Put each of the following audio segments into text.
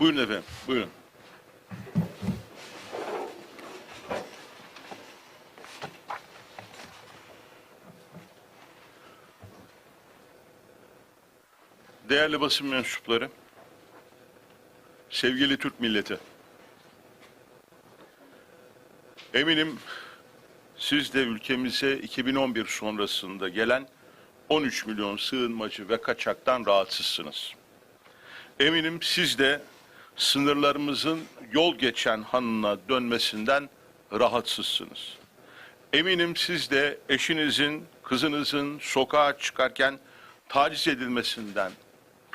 Buyurun efendim, buyurun. Değerli basın mensupları, sevgili Türk milleti, eminim siz de ülkemize 2011 sonrasında gelen 13 milyon sığınmacı ve kaçaktan rahatsızsınız. Eminim siz de sınırlarımızın yol geçen hanına dönmesinden rahatsızsınız. Eminim siz de eşinizin, kızınızın sokağa çıkarken taciz edilmesinden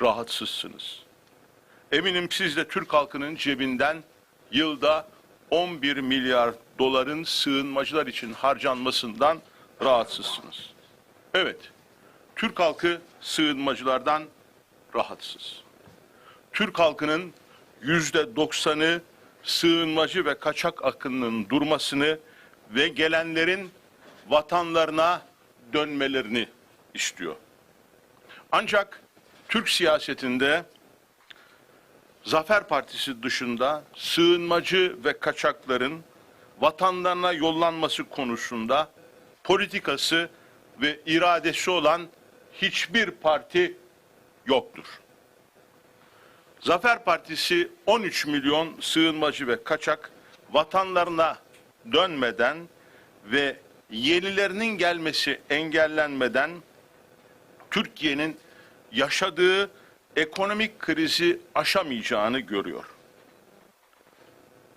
rahatsızsınız. Eminim siz de Türk halkının cebinden yılda 11 milyar doların sığınmacılar için harcanmasından rahatsızsınız. Evet, Türk halkı sığınmacılardan rahatsız. Türk halkının yüzde doksanı sığınmacı ve kaçak akınının durmasını ve gelenlerin vatanlarına dönmelerini istiyor. Ancak Türk siyasetinde Zafer Partisi dışında sığınmacı ve kaçakların vatanlarına yollanması konusunda politikası ve iradesi olan hiçbir parti yoktur. Zafer Partisi 13 milyon sığınmacı ve kaçak vatanlarına dönmeden ve yenilerinin gelmesi engellenmeden Türkiye'nin yaşadığı ekonomik krizi aşamayacağını görüyor.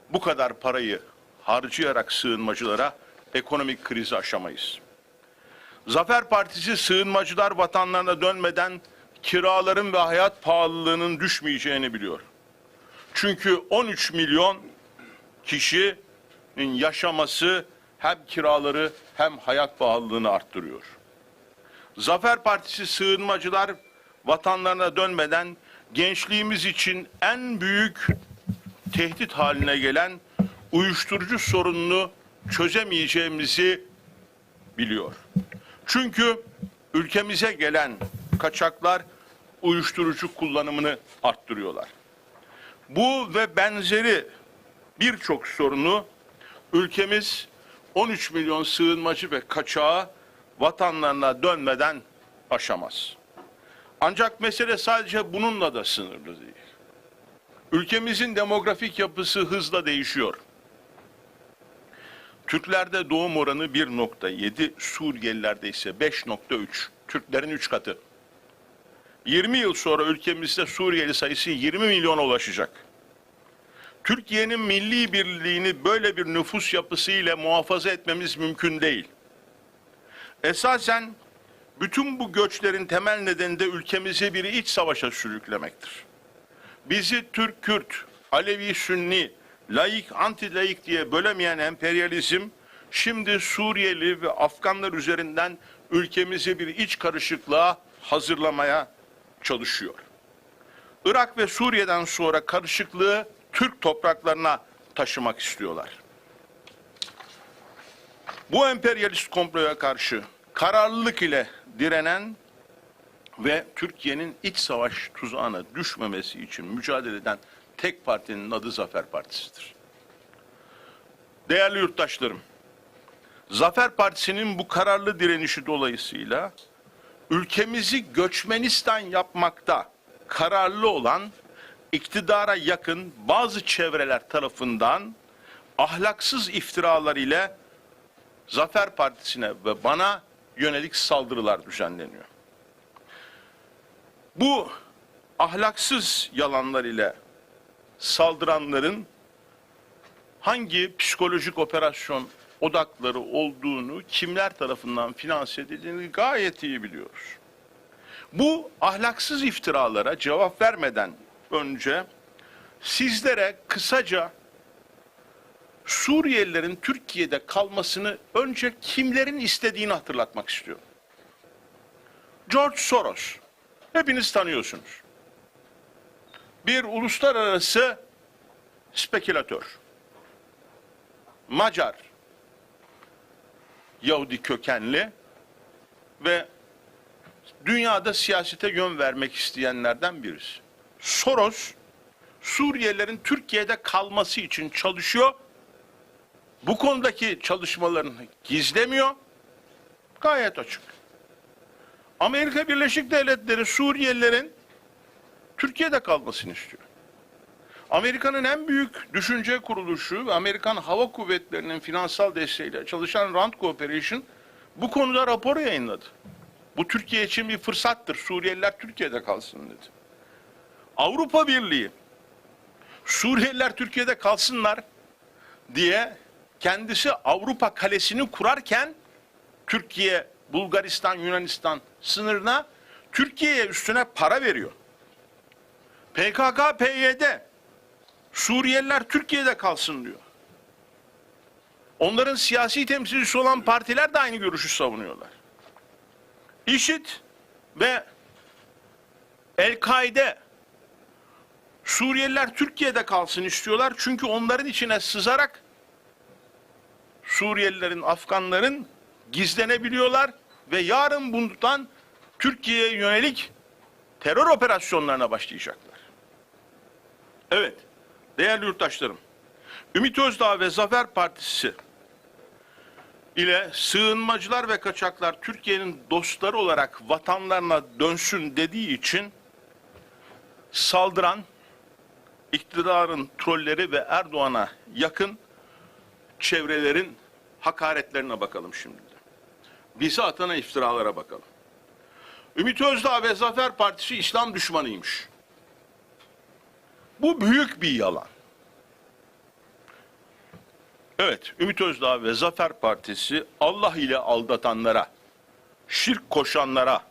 Bu kadar parayı harcayarak sığınmacılara ekonomik krizi aşamayız. Zafer Partisi sığınmacılar vatanlarına dönmeden kiraların ve hayat pahalılığının düşmeyeceğini biliyor. Çünkü 13 milyon kişinin yaşaması hem kiraları hem hayat pahalılığını arttırıyor. Zafer Partisi sığınmacılar vatanlarına dönmeden gençliğimiz için en büyük tehdit haline gelen uyuşturucu sorununu çözemeyeceğimizi biliyor. Çünkü ülkemize gelen kaçaklar uyuşturucu kullanımını arttırıyorlar. Bu ve benzeri birçok sorunu ülkemiz 13 milyon sığınmacı ve kaçağı vatanlarına dönmeden aşamaz. Ancak mesele sadece bununla da sınırlı değil. Ülkemizin demografik yapısı hızla değişiyor. Türklerde doğum oranı 1.7, Suriyelilerde ise 5.3. Türklerin 3 katı. 20 yıl sonra ülkemizde Suriyeli sayısı 20 milyona ulaşacak. Türkiye'nin milli birliğini böyle bir nüfus yapısıyla muhafaza etmemiz mümkün değil. Esasen bütün bu göçlerin temel nedeni de ülkemizi bir iç savaşa sürüklemektir. Bizi Türk, Kürt, Alevi, Sünni, laik, anti-laik diye bölemeyen emperyalizm şimdi Suriyeli ve Afganlar üzerinden ülkemizi bir iç karışıklığa hazırlamaya çalışıyor. Irak ve Suriye'den sonra karışıklığı Türk topraklarına taşımak istiyorlar. Bu emperyalist komploya karşı kararlılık ile direnen ve Türkiye'nin iç savaş tuzağına düşmemesi için mücadele eden tek partinin adı Zafer Partisi'dir. Değerli yurttaşlarım, Zafer Partisi'nin bu kararlı direnişi dolayısıyla ülkemizi göçmenistan yapmakta kararlı olan iktidara yakın bazı çevreler tarafından ahlaksız iftiralar ile Zafer Partisi'ne ve bana yönelik saldırılar düzenleniyor. Bu ahlaksız yalanlar ile saldıranların hangi psikolojik operasyon odakları olduğunu, kimler tarafından finanse edildiğini gayet iyi biliyoruz. Bu ahlaksız iftiralara cevap vermeden önce sizlere kısaca Suriyelilerin Türkiye'de kalmasını önce kimlerin istediğini hatırlatmak istiyorum. George Soros. Hepiniz tanıyorsunuz. Bir uluslararası spekülatör. Macar Yahudi kökenli ve dünyada siyasete yön vermek isteyenlerden birisi. Soros Suriyelilerin Türkiye'de kalması için çalışıyor. Bu konudaki çalışmalarını gizlemiyor. Gayet açık. Amerika Birleşik Devletleri Suriyelilerin Türkiye'de kalmasını istiyor. Amerika'nın en büyük düşünce kuruluşu ve Amerikan Hava Kuvvetleri'nin finansal desteğiyle çalışan Rand Cooperation bu konuda rapor yayınladı. Bu Türkiye için bir fırsattır. Suriyeliler Türkiye'de kalsın dedi. Avrupa Birliği Suriyeliler Türkiye'de kalsınlar diye kendisi Avrupa kalesini kurarken Türkiye, Bulgaristan, Yunanistan sınırına Türkiye'ye üstüne para veriyor. PKK, PYD Suriyeliler Türkiye'de kalsın diyor. Onların siyasi temsilcisi olan partiler de aynı görüşü savunuyorlar. İŞİD ve El-Kaide Suriyeliler Türkiye'de kalsın istiyorlar. Çünkü onların içine sızarak Suriyelilerin, Afganların gizlenebiliyorlar ve yarın bundan Türkiye'ye yönelik terör operasyonlarına başlayacaklar. Evet, değerli yurttaşlarım, Ümit Özdağ ve Zafer Partisi ile sığınmacılar ve kaçaklar Türkiye'nin dostları olarak vatanlarına dönsün dediği için saldıran iktidarın trolleri ve Erdoğan'a yakın çevrelerin hakaretlerine bakalım şimdi. de. Bize atana iftiralara bakalım. Ümit Özdağ ve Zafer Partisi İslam düşmanıymış. Bu büyük bir yalan. Evet, Ümit Özdağ ve Zafer Partisi Allah ile aldatanlara, şirk koşanlara,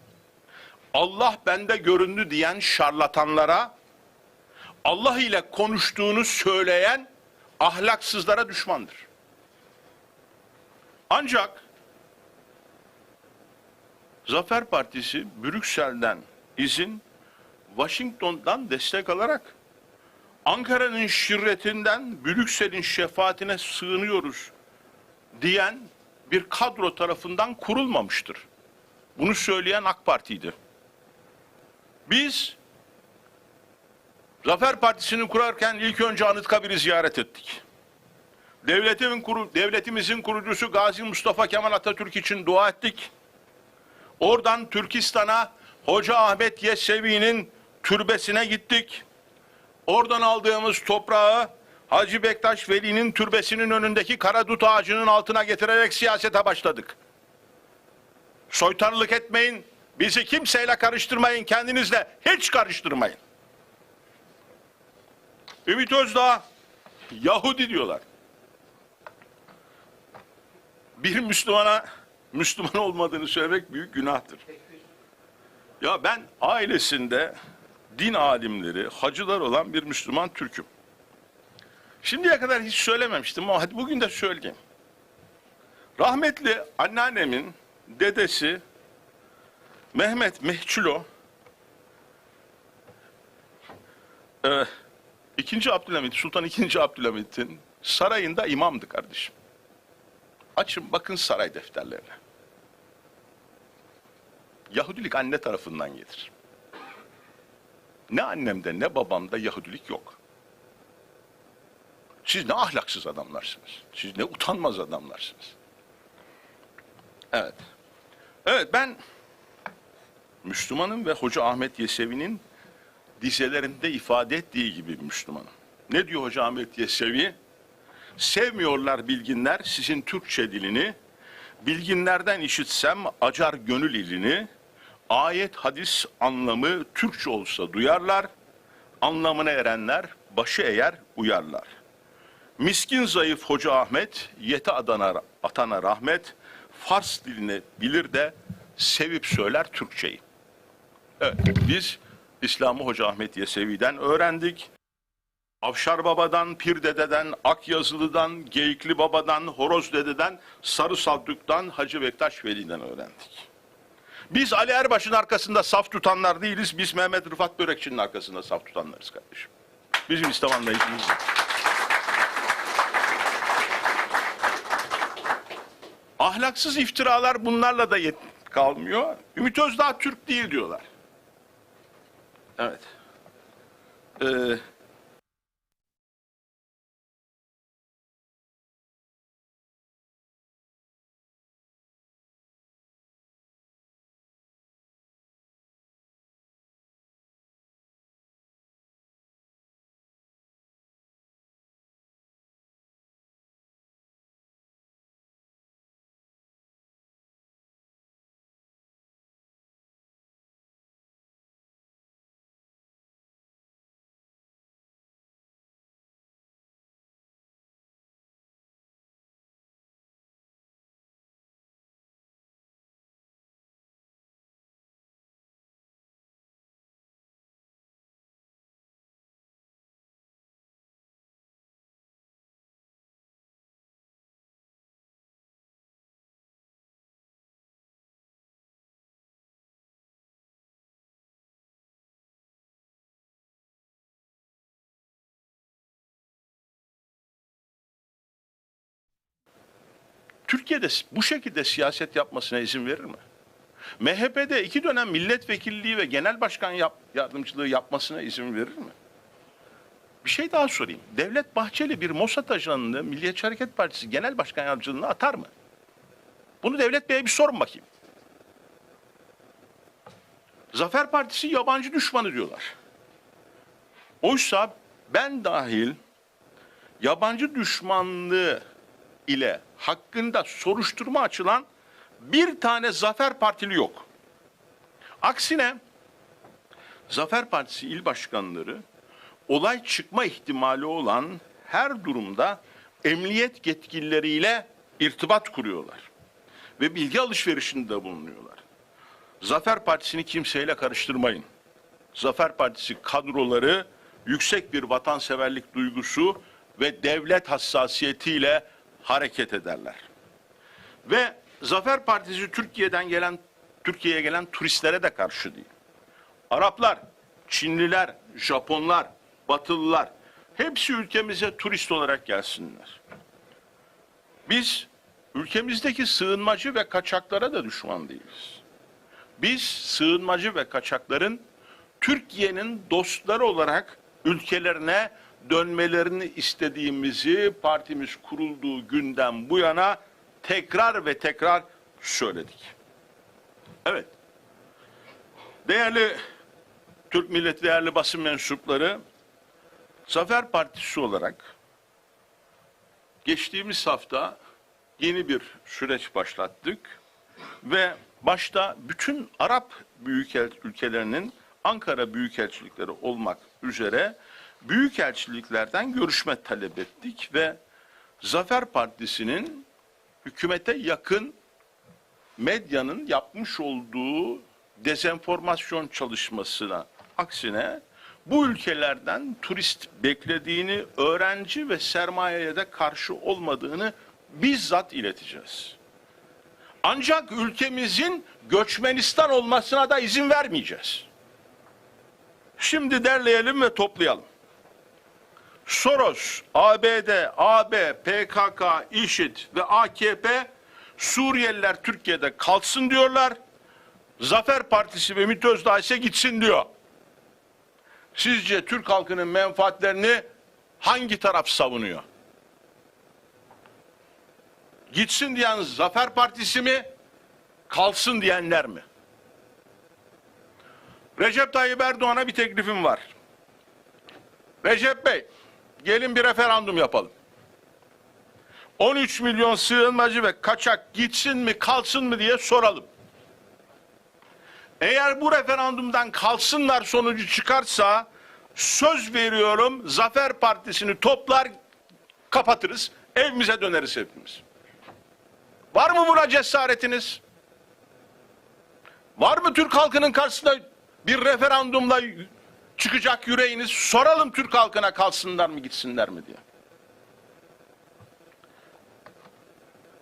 Allah bende göründü diyen şarlatanlara, Allah ile konuştuğunu söyleyen ahlaksızlara düşmandır. Ancak Zafer Partisi Brüksel'den izin, Washington'dan destek alarak Ankara'nın şirretinden Brüksel'in şefaatine sığınıyoruz diyen bir kadro tarafından kurulmamıştır. Bunu söyleyen AK Parti'ydi. Biz Zafer Partisi'ni kurarken ilk önce Anıtkabir'i ziyaret ettik. Devletimin kuru, devletimizin kurucusu Gazi Mustafa Kemal Atatürk için dua ettik. Oradan Türkistan'a Hoca Ahmet Yesevi'nin türbesine gittik. Oradan aldığımız toprağı Hacı Bektaş Veli'nin türbesinin önündeki karadut ağacının altına getirerek siyasete başladık. Soytarılık etmeyin, bizi kimseyle karıştırmayın, kendinizle hiç karıştırmayın. Ümit Özdağ Yahudi diyorlar. Bir Müslümana Müslüman olmadığını söylemek büyük günahtır. Ya ben ailesinde din alimleri, hacılar olan bir Müslüman Türk'üm. Şimdiye kadar hiç söylememiştim ama hadi bugün de söyleyeyim. Rahmetli anneannemin dedesi Mehmet Mehçulo e, İkinci Abdülhamit, Sultan II. Abdülhamit'in sarayında imamdı kardeşim. Açın bakın saray defterlerine. Yahudilik anne tarafından gelir. Ne annemde ne babamda Yahudilik yok. Siz ne ahlaksız adamlarsınız. Siz ne utanmaz adamlarsınız. Evet. Evet ben Müslümanım ve Hoca Ahmet Yesevi'nin dizelerinde ifade ettiği gibi Müslümanım. Ne diyor Hoca Ahmet Yesevi? Sevmiyorlar bilginler sizin Türkçe dilini. Bilginlerden işitsem acar gönül ilini. Ayet hadis anlamı Türkçe olsa duyarlar. Anlamına erenler başı eğer uyarlar. Miskin zayıf Hoca Ahmet, yete adana, atana rahmet, Fars dilini bilir de sevip söyler Türkçeyi. Evet, biz İslam'ı Hoca Ahmet Yesevi'den öğrendik. Avşar Baba'dan, Pir Dede'den, Ak Yazılı'dan, Geyikli Baba'dan, Horoz Dede'den, Sarı Saltuk'tan, Hacı Bektaş Veli'den öğrendik. Biz Ali Erbaş'ın arkasında saf tutanlar değiliz, biz Mehmet Rıfat Börekçi'nin arkasında saf tutanlarız kardeşim. Bizim İslam anlayışımız bu. Ahlaksız iftiralar bunlarla da yet kalmıyor. Ümit Özdağ Türk değil diyorlar. Evet. Ee, Türkiye'de bu şekilde siyaset yapmasına izin verir mi? MHP'de iki dönem milletvekilliği ve genel başkan yap, yardımcılığı yapmasına izin verir mi? Bir şey daha sorayım. Devlet Bahçeli bir Mossad ajanını Milliyetçi Hareket Partisi Genel Başkan Yardımcılığına atar mı? Bunu Devlet Bey'e bir sorun bakayım. Zafer Partisi yabancı düşmanı diyorlar. Oysa ben dahil yabancı düşmanlığı ile hakkında soruşturma açılan bir tane Zafer Partili yok. Aksine Zafer Partisi il başkanları olay çıkma ihtimali olan her durumda emniyet yetkilileriyle irtibat kuruyorlar ve bilgi alışverişinde bulunuyorlar. Zafer Partisi'ni kimseyle karıştırmayın. Zafer Partisi kadroları yüksek bir vatanseverlik duygusu ve devlet hassasiyetiyle hareket ederler. Ve Zafer Partisi Türkiye'den gelen Türkiye'ye gelen turistlere de karşı değil. Araplar, Çinliler, Japonlar, Batılılar hepsi ülkemize turist olarak gelsinler. Biz ülkemizdeki sığınmacı ve kaçaklara da düşman değiliz. Biz sığınmacı ve kaçakların Türkiye'nin dostları olarak ülkelerine dönmelerini istediğimizi partimiz kurulduğu günden bu yana tekrar ve tekrar söyledik. Evet. Değerli Türk milleti, değerli basın mensupları, Zafer Partisi olarak geçtiğimiz hafta yeni bir süreç başlattık ve başta bütün Arap büyükel ülkelerinin Ankara büyükelçilikleri olmak üzere büyükelçiliklerden görüşme talep ettik ve Zafer Partisi'nin hükümete yakın medyanın yapmış olduğu dezenformasyon çalışmasına aksine bu ülkelerden turist beklediğini, öğrenci ve sermayeye de karşı olmadığını bizzat ileteceğiz. Ancak ülkemizin göçmenistan olmasına da izin vermeyeceğiz. Şimdi derleyelim ve toplayalım. Soros, ABD, AB, PKK, IŞİD ve AKP Suriyeliler Türkiye'de kalsın diyorlar. Zafer Partisi ve MİT Özdağ ise gitsin diyor. Sizce Türk halkının menfaatlerini hangi taraf savunuyor? Gitsin diyen Zafer Partisi mi? Kalsın diyenler mi? Recep Tayyip Erdoğan'a bir teklifim var. Recep Bey, gelin bir referandum yapalım. 13 milyon sığınmacı ve kaçak gitsin mi kalsın mı diye soralım. Eğer bu referandumdan kalsınlar sonucu çıkarsa söz veriyorum Zafer Partisi'ni toplar kapatırız evimize döneriz hepimiz. Var mı buna cesaretiniz? Var mı Türk halkının karşısında bir referandumla çıkacak yüreğiniz? Soralım Türk halkına kalsınlar mı gitsinler mi diye.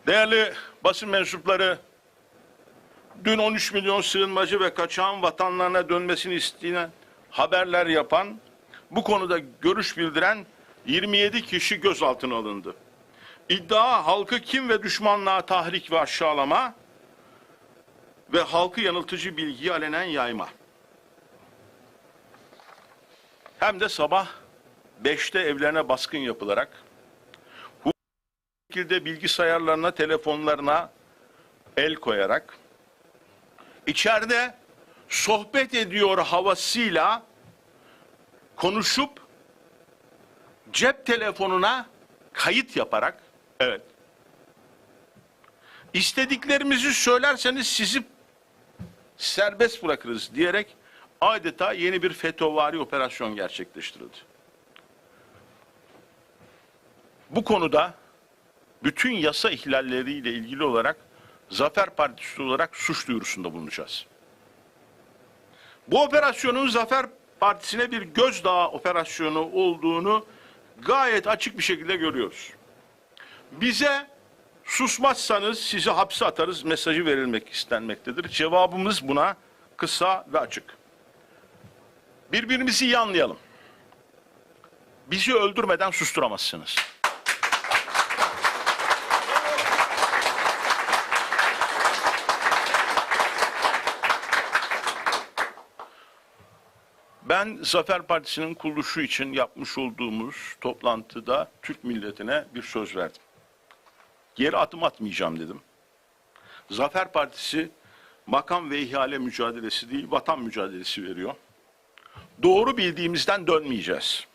Değerli basın mensupları, dün 13 milyon sığınmacı ve kaçağın vatanlarına dönmesini isteyen haberler yapan, bu konuda görüş bildiren 27 kişi gözaltına alındı. İddia halkı kim ve düşmanlığa tahrik ve aşağılama ve halkı yanıltıcı bilgiyi alenen yayma. Hem de sabah 5'te evlerine baskın yapılarak bu şekilde bilgisayarlarına, telefonlarına el koyarak içeride sohbet ediyor havasıyla konuşup cep telefonuna kayıt yaparak evet istediklerimizi söylerseniz sizi serbest bırakırız diyerek adeta yeni bir FETÖ'vari operasyon gerçekleştirildi. Bu konuda bütün yasa ihlalleriyle ilgili olarak Zafer Partisi olarak suç duyurusunda bulunacağız. Bu operasyonun Zafer Partisi'ne bir gözdağı operasyonu olduğunu gayet açık bir şekilde görüyoruz. Bize susmazsanız sizi hapse atarız mesajı verilmek istenmektedir. Cevabımız buna kısa ve açık. Birbirimizi iyi anlayalım. Bizi öldürmeden susturamazsınız. Ben Zafer Partisi'nin kuruluşu için yapmış olduğumuz toplantıda Türk milletine bir söz verdim. Geri adım atmayacağım dedim. Zafer Partisi makam ve ihale mücadelesi değil, vatan mücadelesi veriyor. Doğru bildiğimizden dönmeyeceğiz.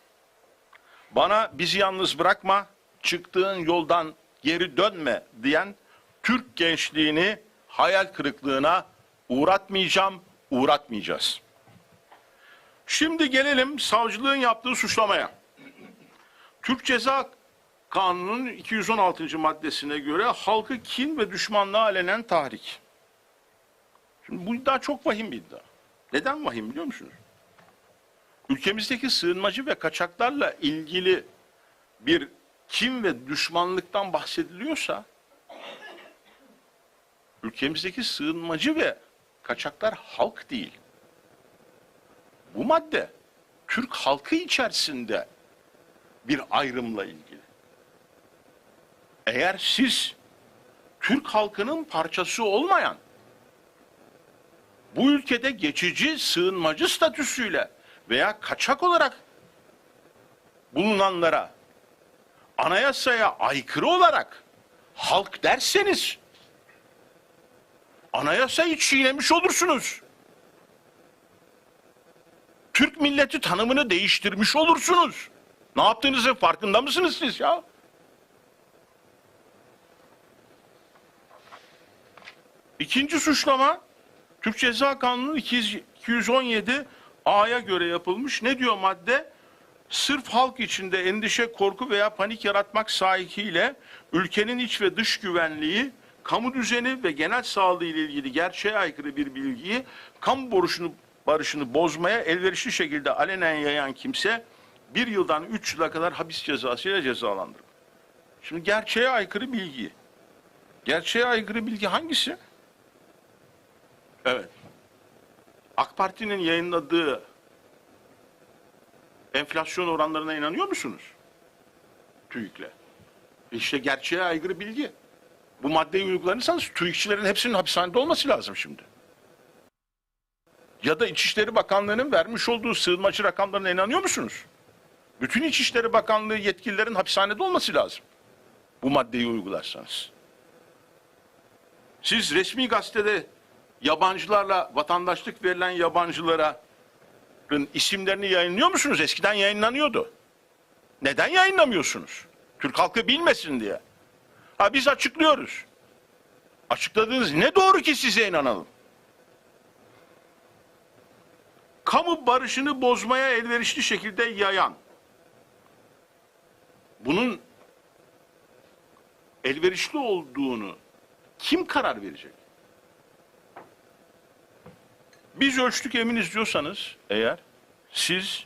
Bana bizi yalnız bırakma, çıktığın yoldan geri dönme diyen Türk gençliğini hayal kırıklığına uğratmayacağım, uğratmayacağız. Şimdi gelelim savcılığın yaptığı suçlamaya. Türk Ceza Kanunu'nun 216. maddesine göre halkı kin ve düşmanlığa alenen tahrik. Şimdi bu iddia çok vahim bir iddia. Neden vahim biliyor musunuz? Ülkemizdeki sığınmacı ve kaçaklarla ilgili bir kin ve düşmanlıktan bahsediliyorsa ülkemizdeki sığınmacı ve kaçaklar halk değil. Bu madde Türk halkı içerisinde bir ayrımla ilgili. Eğer siz Türk halkının parçası olmayan bu ülkede geçici sığınmacı statüsüyle veya kaçak olarak bulunanlara anayasaya aykırı olarak halk derseniz anayasayı çiğnemiş olursunuz. Türk milleti tanımını değiştirmiş olursunuz. Ne yaptığınızın farkında mısınız siz ya? İkinci suçlama Türk Ceza Kanunu 217 A'ya göre yapılmış. Ne diyor madde? Sırf halk içinde endişe, korku veya panik yaratmak sahikiyle ülkenin iç ve dış güvenliği, kamu düzeni ve genel sağlığı ile ilgili gerçeğe aykırı bir bilgiyi kamu boruşunu, barışını bozmaya elverişli şekilde alenen yayan kimse bir yıldan üç yıla kadar hapis cezasıyla cezalandırılır. Şimdi gerçeğe aykırı bilgi. Gerçeğe aykırı bilgi hangisi? Evet. AK Parti'nin yayınladığı enflasyon oranlarına inanıyor musunuz? TÜİK'le. İşte gerçeğe aykırı bilgi. Bu maddeyi uygulanırsanız TÜİK'çilerin hepsinin hapishanede olması lazım şimdi. Ya da İçişleri Bakanlığı'nın vermiş olduğu sığınmacı rakamlarına inanıyor musunuz? Bütün İçişleri Bakanlığı yetkililerin hapishanede olması lazım. Bu maddeyi uygularsanız. Siz resmi gazetede yabancılarla vatandaşlık verilen yabancılara isimlerini yayınlıyor musunuz? Eskiden yayınlanıyordu. Neden yayınlamıyorsunuz? Türk halkı bilmesin diye. Ha biz açıklıyoruz. Açıkladığınız ne doğru ki size inanalım? Kamu barışını bozmaya elverişli şekilde yayan. Bunun elverişli olduğunu kim karar verecek? Biz ölçtük eminiz diyorsanız eğer siz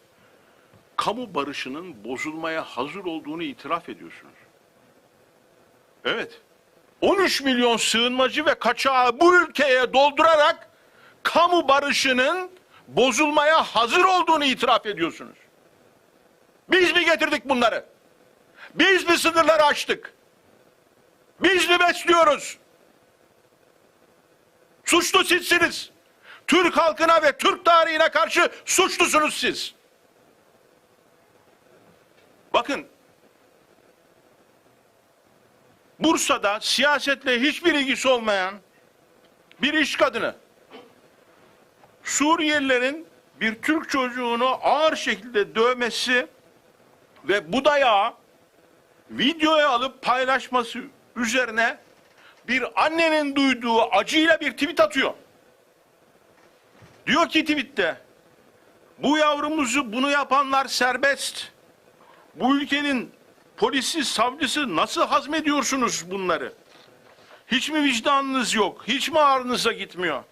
kamu barışının bozulmaya hazır olduğunu itiraf ediyorsunuz. Evet. 13 milyon sığınmacı ve kaçağı bu ülkeye doldurarak kamu barışının bozulmaya hazır olduğunu itiraf ediyorsunuz. Biz mi getirdik bunları? Biz mi sınırları açtık? Biz mi besliyoruz? Suçlu sizsiniz. Türk halkına ve Türk tarihine karşı suçlusunuz siz. Bakın Bursa'da siyasetle hiçbir ilgisi olmayan bir iş kadını Suriyelilerin bir Türk çocuğunu ağır şekilde dövmesi ve bu dayağı videoya alıp paylaşması üzerine bir annenin duyduğu acıyla bir tweet atıyor. Diyor ki tweette bu yavrumuzu bunu yapanlar serbest. Bu ülkenin polisi, savcısı nasıl hazmediyorsunuz bunları? Hiç mi vicdanınız yok? Hiç mi ağrınıza gitmiyor?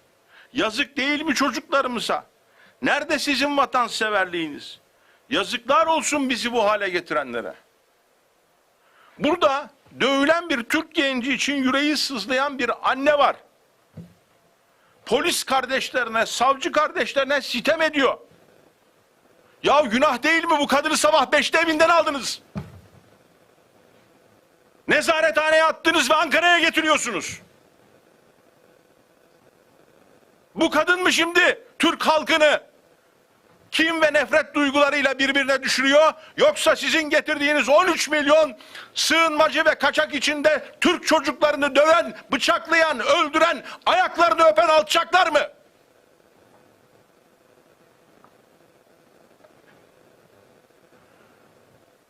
Yazık değil mi çocuklarımıza? Nerede sizin vatanseverliğiniz? Yazıklar olsun bizi bu hale getirenlere. Burada dövülen bir Türk genci için yüreği sızlayan bir anne var. Polis kardeşlerine, savcı kardeşlerine sitem ediyor. Ya günah değil mi bu kadını sabah beşte evinden aldınız? Nezarethaneye attınız ve Ankara'ya getiriyorsunuz. Bu kadın mı şimdi Türk halkını kim ve nefret duygularıyla birbirine düşürüyor yoksa sizin getirdiğiniz 13 milyon sığınmacı ve kaçak içinde Türk çocuklarını döven, bıçaklayan, öldüren, ayaklarını öpen alçaklar mı?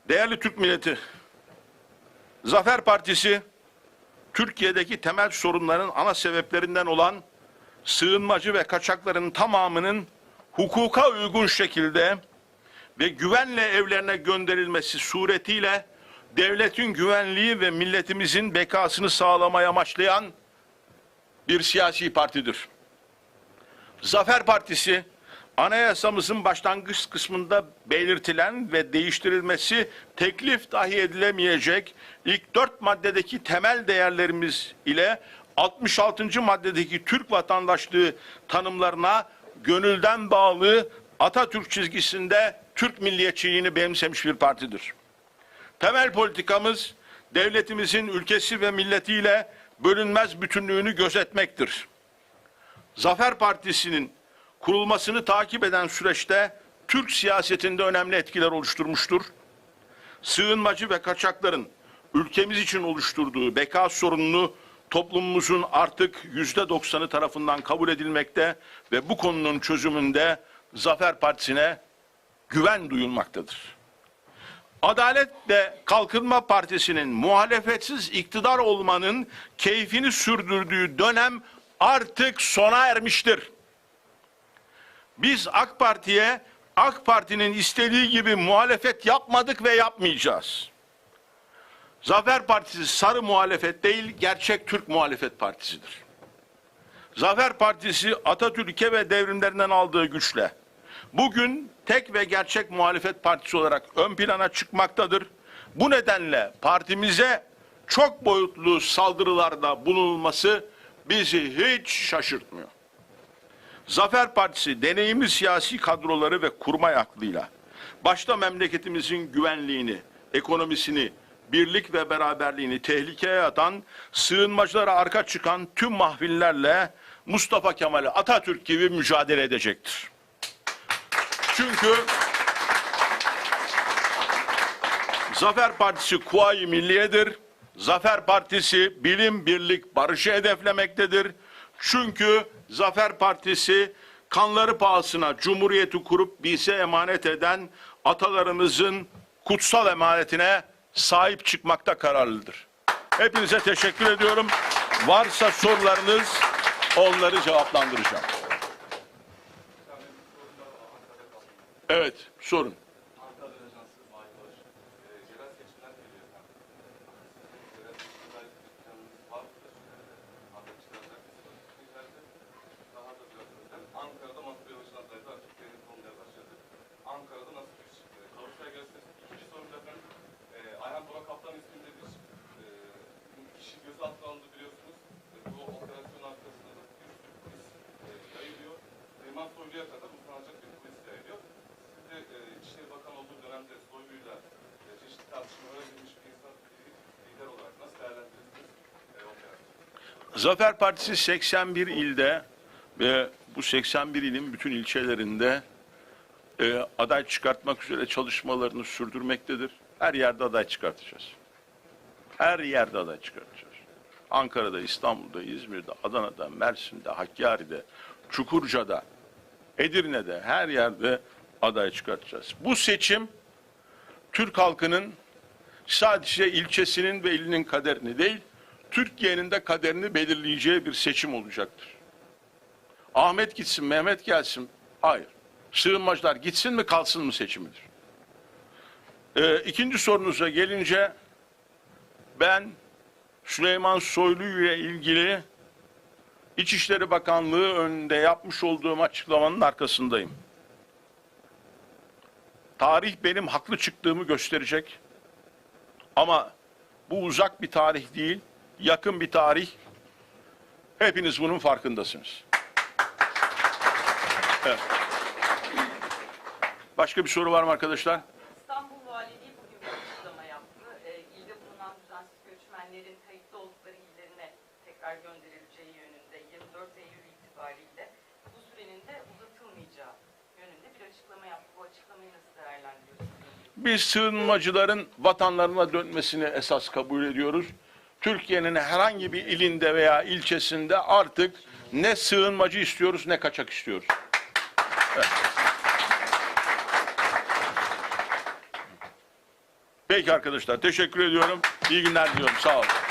Değerli Türk milleti, Zafer Partisi Türkiye'deki temel sorunların ana sebeplerinden olan sığınmacı ve kaçakların tamamının hukuka uygun şekilde ve güvenle evlerine gönderilmesi suretiyle devletin güvenliği ve milletimizin bekasını sağlamaya amaçlayan bir siyasi partidir. Zafer Partisi anayasamızın başlangıç kısmında belirtilen ve değiştirilmesi teklif dahi edilemeyecek ilk dört maddedeki temel değerlerimiz ile 66. maddedeki Türk vatandaşlığı tanımlarına gönülden bağlı Atatürk çizgisinde Türk milliyetçiliğini benimsemiş bir partidir. Temel politikamız devletimizin ülkesi ve milletiyle bölünmez bütünlüğünü gözetmektir. Zafer Partisi'nin kurulmasını takip eden süreçte Türk siyasetinde önemli etkiler oluşturmuştur. Sığınmacı ve kaçakların ülkemiz için oluşturduğu beka sorununu toplumumuzun artık yüzde doksanı tarafından kabul edilmekte ve bu konunun çözümünde Zafer Partisi'ne güven duyulmaktadır. Adalet ve Kalkınma Partisi'nin muhalefetsiz iktidar olmanın keyfini sürdürdüğü dönem artık sona ermiştir. Biz AK Parti'ye AK Parti'nin istediği gibi muhalefet yapmadık ve yapmayacağız. Zafer Partisi sarı muhalefet değil, gerçek Türk muhalefet partisidir. Zafer Partisi Atatürk'e ve devrimlerinden aldığı güçle bugün tek ve gerçek muhalefet partisi olarak ön plana çıkmaktadır. Bu nedenle partimize çok boyutlu saldırılarda bulunulması bizi hiç şaşırtmıyor. Zafer Partisi deneyimli siyasi kadroları ve kurmay aklıyla başta memleketimizin güvenliğini, ekonomisini, birlik ve beraberliğini tehlikeye atan, sığınmacılara arka çıkan tüm mahvillerle Mustafa Kemal Atatürk gibi mücadele edecektir. Çünkü Zafer Partisi Kuvayi Milliye'dir. Zafer Partisi bilim, birlik, barışı hedeflemektedir. Çünkü Zafer Partisi kanları pahasına cumhuriyeti kurup bize emanet eden atalarımızın kutsal emanetine sahip çıkmakta kararlıdır. Hepinize teşekkür ediyorum. Varsa sorularınız onları cevaplandıracağım. Evet, sorun. Ankara Ajansı Mahir Barış. Ee, yerel seçimler geliyor efendim. Sizin yerel seçimler planınız var mıdır? Aday çıkaracak mısınız? İçeride daha da biraz özel. Ankara'da Mansur Yavaş'ın adaylığı artık benim konmaya başladı. Ankara'da nasıl bir e, kavuşmaya gösterir? İkinci sorum da efendim. E, Kaplan isminde bir e, kişi gözaltına alındı biliyorsunuz. E, bu operasyon arkasında da bir sürü polis e, yayılıyor. Süleyman Soylu'ya kadar uzanacak bir polis yayılıyor. Siz de e, İçişleri Bakanı olduğu dönemde Soylu'yla e, çeşitli tartışmalara girmiş bir insan, bir lider olarak nasıl değerlendirirsiniz e? Zafer Partisi 81 ilde ve bu 81 ilin bütün ilçelerinde e, aday çıkartmak üzere çalışmalarını sürdürmektedir. Her yerde aday çıkartacağız. Her yerde aday çıkartacağız. Ankara'da, İstanbul'da, İzmir'de, Adana'da, Mersin'de, Hakkari'de, Çukurca'da, Edirne'de her yerde aday çıkartacağız. Bu seçim Türk halkının sadece ilçesinin ve ilinin kaderini değil, Türkiye'nin de kaderini belirleyeceği bir seçim olacaktır. Ahmet gitsin, Mehmet gelsin. Hayır. Sığınmacılar gitsin mi kalsın mı seçimidir. Ee, ikinci sorunuza gelince ben Süleyman Soylu ile ilgili İçişleri Bakanlığı önünde yapmış olduğum açıklamanın arkasındayım. Tarih benim haklı çıktığımı gösterecek. Ama bu uzak bir tarih değil, yakın bir tarih. Hepiniz bunun farkındasınız. Evet. Başka bir soru var mı arkadaşlar? İstanbul Valiliği bugün bir açıklama yaptı. E, ilde bulunan düzensiz göçmenlerin kayıtlı oldukları illerine tekrar gönderileceği yönünde 24 Eylül itibariyle bu sürenin de uzatılmayacağı yönünde bir açıklama yaptı. Bu açıklamayı nasıl değerlendiriyorsunuz? Biz sığınmacıların vatanlarına dönmesini esas kabul ediyoruz. Türkiye'nin herhangi bir ilinde veya ilçesinde artık ne sığınmacı istiyoruz ne kaçak istiyoruz. Evet. Peki arkadaşlar teşekkür ediyorum. İyi günler diliyorum. Sağ olun.